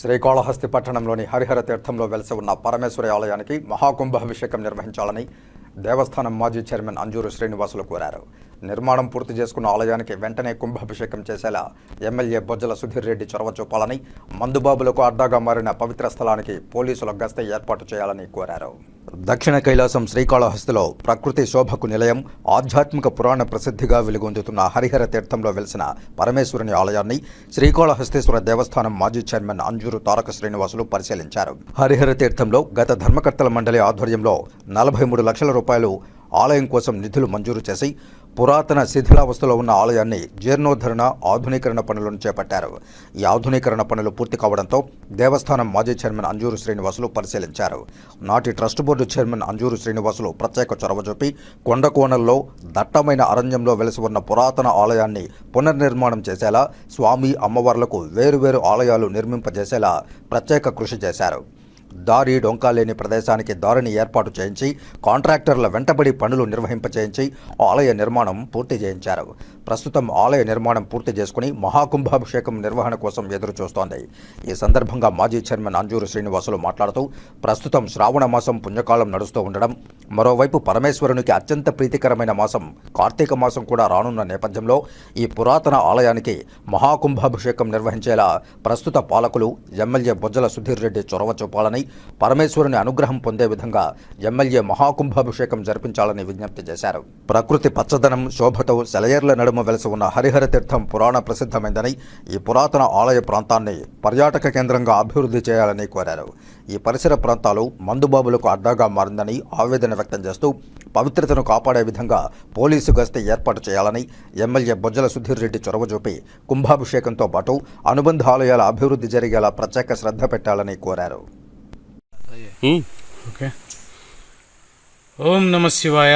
శ్రీకాళహస్తి పట్టణంలోని హరిహర తీర్థంలో వెలసి ఉన్న పరమేశ్వరి ఆలయానికి మహాకుంభాభిషేకం నిర్వహించాలని దేవస్థానం మాజీ చైర్మన్ అంజూరు శ్రీనివాసులు కోరారు. నిర్మాణం పూర్తి చేసుకున్న ఆలయానికి వెంటనే కుంభాభిషేకం చేసేలా ఎమ్మెల్యే బొజ్జల సుధీర్ రెడ్డి చొరవ చూపాలని మందుబాబులకు అడ్డాగా మారిన పవిత్ర స్థలానికి పోలీసుల గస్తీ ఏర్పాటు చేయాలని కోరారు. దక్షిణ కైలాసం శ్రీకాళహస్తిలో ప్రకృతి శోభకు నిలయం ఆధ్యాత్మిక పురాణ ప్రసిద్ధిగా వెలుగొందుతున్న హరిహర తీర్థంలో వెలిసిన పరమేశ్వరుని ఆలయాన్ని శ్రీకాళహస్తేశ్వర దేవస్థానం మాజీ చైర్మన్ అంజూరు తారక శ్రీనివాసులు పరిశీలించారు. హరిహర తీర్థంలో గత ధర్మకర్తల మండలి ఆధ్వర్యంలో నలభై మూడు లక్షల రూపాయలు ఆలయం కోసం నిధులు మంజూరు చేసి పురాతన శిథిలావస్థలో ఉన్న ఆలయాన్ని జీర్ణోద్ధరణ ఆధునీకరణ పనులను చేపట్టారు. ఈ ఆధునీకరణ పనులు పూర్తి కావడంతో దేవస్థానం మాజీ చైర్మన్ అంజూరు శ్రీనివాసులు పరిశీలించారు. నాటి trust board chairman Anjuru Srinivasulu ప్రత్యేక చొరవ చూపి కొండ కోణంలో దట్టమైన అరణ్యంలో వెలసి ఉన్న పురాతన ఆలయాన్ని పునర్నిర్మాణం చేసేలా స్వామి అమ్మవార్లకు వేరువేరు ఆలయాలు నిర్మింపజేసేలా ప్రత్యేక కృషి చేశారు. దారి డొంకాలేని ప్రదేశానికి దారిని ఏర్పాటు చేయించి కాంట్రాక్టర్ల వెంటబడి పనులు నిర్వహింపచేయించి ఆలయ నిర్మాణం పూర్తి చేయించారు. ప్రస్తుతం ఆలయ నిర్మాణం పూర్తి చేసుకుని మహాకుంభాభిషేకం నిర్వహణ కోసం ఎదురు చూస్తోంది ఈ సందర్భంగా మాజీ చైర్మన్ అంజూరు శ్రీనివాసులు మాట్లాడుతూ ప్రస్తుతం శ్రావణ మాసం పుణ్యకాలం నడుస్తూ ఉండడం మరోవైపు పరమేశ్వరునికి అత్యంత ప్రీతికరమైన మాసం కార్తీక మాసం కూడా రానున్న నేపథ్యంలో ఈ పురాతన ఆలయానికి మహాకుంభాభిషేకం నిర్వహించేలా ప్రస్తుత పాలకులు ఎమ్మెల్యే బొజ్జల సుధీర్ రెడ్డి చొరవ చూపాలని పరమేశ్వరుని అనుగ్రహం పొందే విధంగా ఎమ్మెల్యే మహాకుంభాభిషేకం జరిపించాలని విజ్ఞప్తి చేశారు. ప్రకృతి పచ్చదనం శోభతో సెలయర్ల నడుమ వెలసి ఉన్న హరిహర తీర్థం పురాణ ప్రసిద్ధమైందని ఈ పురాతన ఆలయ ప్రాంతాన్ని పర్యాటక కేంద్రంగా అభివృద్ధి చేయాలని కోరారు. ఈ పరిసర ప్రాంతాలు మందుబాబులకు అడ్డాగా మారిందని ఆవేదన వ్యక్తం చేస్తూ పవిత్రతను కాపాడే విధంగా పోలీసు గస్తీ ఏర్పాటు చేయాలని ఎమ్మెల్యే బొజ్జల సుధీర్ రెడ్డి చొరవ చూపి కుంభాభిషేకంతో పాటు అనుబంధ ఆలయాల అభివృద్ధి జరిగేలా ప్రత్యేక శ్రద్ధ పెట్టాలని కోరారు. ఓకే. ఓం నమ శివాయ.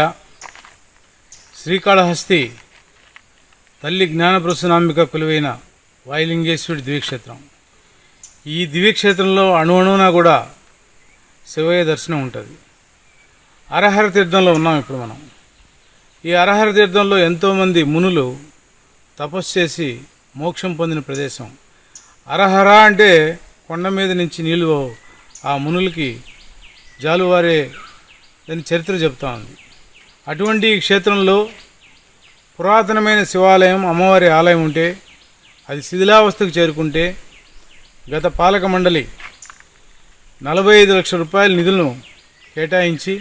శ్రీకాళహస్తి తల్లి జ్ఞానప్రసనాంబిక కొలువైన వాయులింగేశ్వరుడి దివ్యక్షేత్రం. ఈ దివ్యక్షేత్రంలో అణువణువున కూడా శివయ్య దర్శనం ఉంటుంది. అరహర తీర్థంలో ఉన్నాం ఇప్పుడు మనం. ఈ అరహర తీర్థంలో ఎంతోమంది మునులు తపస్సు చేసి మోక్షం పొందిన ప్రదేశం. అరహర అంటే కొండ మీద నుంచి నీళ్ళు ఆ మునులకి జాలువారే దాని చరిత్ర చెప్తా ఉంది. అటువంటి ఈ క్షేత్రంలో పురాతనమైన శివాలయం అమ్మవారి ఆలయం ఉంటే అది శిథిలావస్థకు చేరుకుంటే గత పాలక మండలి నలభై ఐదు లక్షల రూపాయల నిధులను కేటాయించి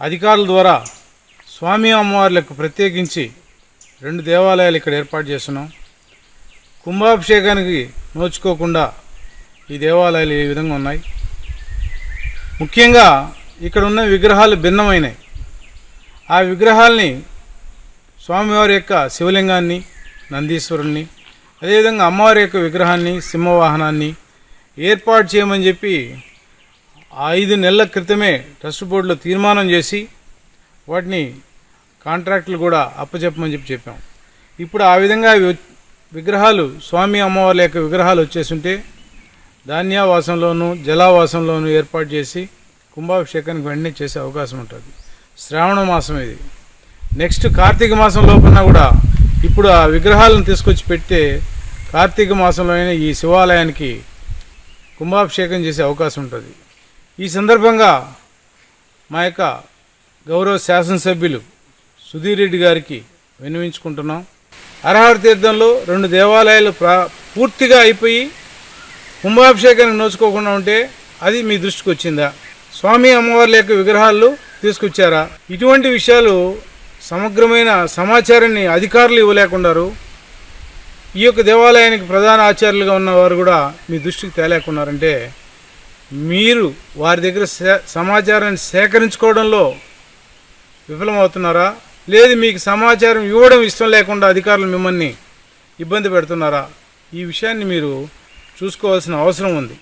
అధికారుల ద్వారా స్వామి అమ్మవార్లకు ప్రత్యేకించి రెండు దేవాలయాలు ఇక్కడ ఏర్పాటు చేస్తున్నాం. కుంభాభిషేకానికి నోచుకోకుండా ఈ దేవాలయాలు ఈ విధంగా ఉన్నాయి. ముఖ్యంగా ఇక్కడ ఉన్న విగ్రహాలు భిన్నమైనవి. ఆ విగ్రహాల్ని స్వామివారి యొక్క శివలింగాన్ని నందీశ్వరుణ్ణి అదేవిధంగా అమ్మవారి యొక్క విగ్రహాన్ని సింహవాహనాన్ని ఏర్పాటు చేయమని చెప్పి ఐదు నెలల క్రితమే ట్రస్ట్ బోర్డులో తీర్మానం చేసి వాటిని కాంట్రాక్టులు కూడా అప్పచెప్పమని చెప్పి చెప్పాం. ఇప్పుడు ఆ విధంగా విగ్రహాలు స్వామి అమ్మవార్ల యొక్క విగ్రహాలు వచ్చేసుంటే ధాన్యావాసంలోను జలావాసంలోను ఏర్పాటు చేసి కుంభాభిషేకానికి వెంటనే చేసే అవకాశం ఉంటుంది. శ్రావణ మాసం ఇది. నెక్స్ట్ కార్తీక మాసం లోపల కూడా ఇప్పుడు ఆ విగ్రహాలను తీసుకొచ్చి పెడితే కార్తీక మాసంలోనే ఈ శివాలయానికి కుంభాభిషేకం చేసే అవకాశం ఉంటుంది. ఈ సందర్భంగా మా యొక్క గౌరవ శాసనసభ్యులు సుధీర్ రెడ్డి గారికి విన్నవించుకుంటున్నాం. అర్హర తీర్థంలో రెండు దేవాలయాలు పూర్తిగా అయిపోయి కుంభాభిషేకానికి నోచుకోకుండా ఉంటే అది మీ దృష్టికి వచ్చిందా? స్వామి అమ్మవార్ల యొక్క విగ్రహాలు తీసుకొచ్చారా? ఇటువంటి విషయాలు సమగ్రమైన సమాచారాన్ని అధికారులు ఇవ్వలేకున్నారు ఈ యొక్క దేవాలయానికి ప్రధాన ఆచార్యులుగా ఉన్నవారు కూడా మీ దృష్టికి తేలేకున్నారంటే మీరు వారి దగ్గర సే- సమాచారాన్ని సేకరించుకోవడంలో విఫలమవుతున్నారా? లేదు మీకు సమాచారం ఇవ్వడం ఇష్టం లేకుండా అధికారులు మిమ్మల్ని ఇబ్బంది పెడుతున్నారా? ఈ విషయాన్ని మీరు చూసుకోవాల్సిన అవసరం ఉంది.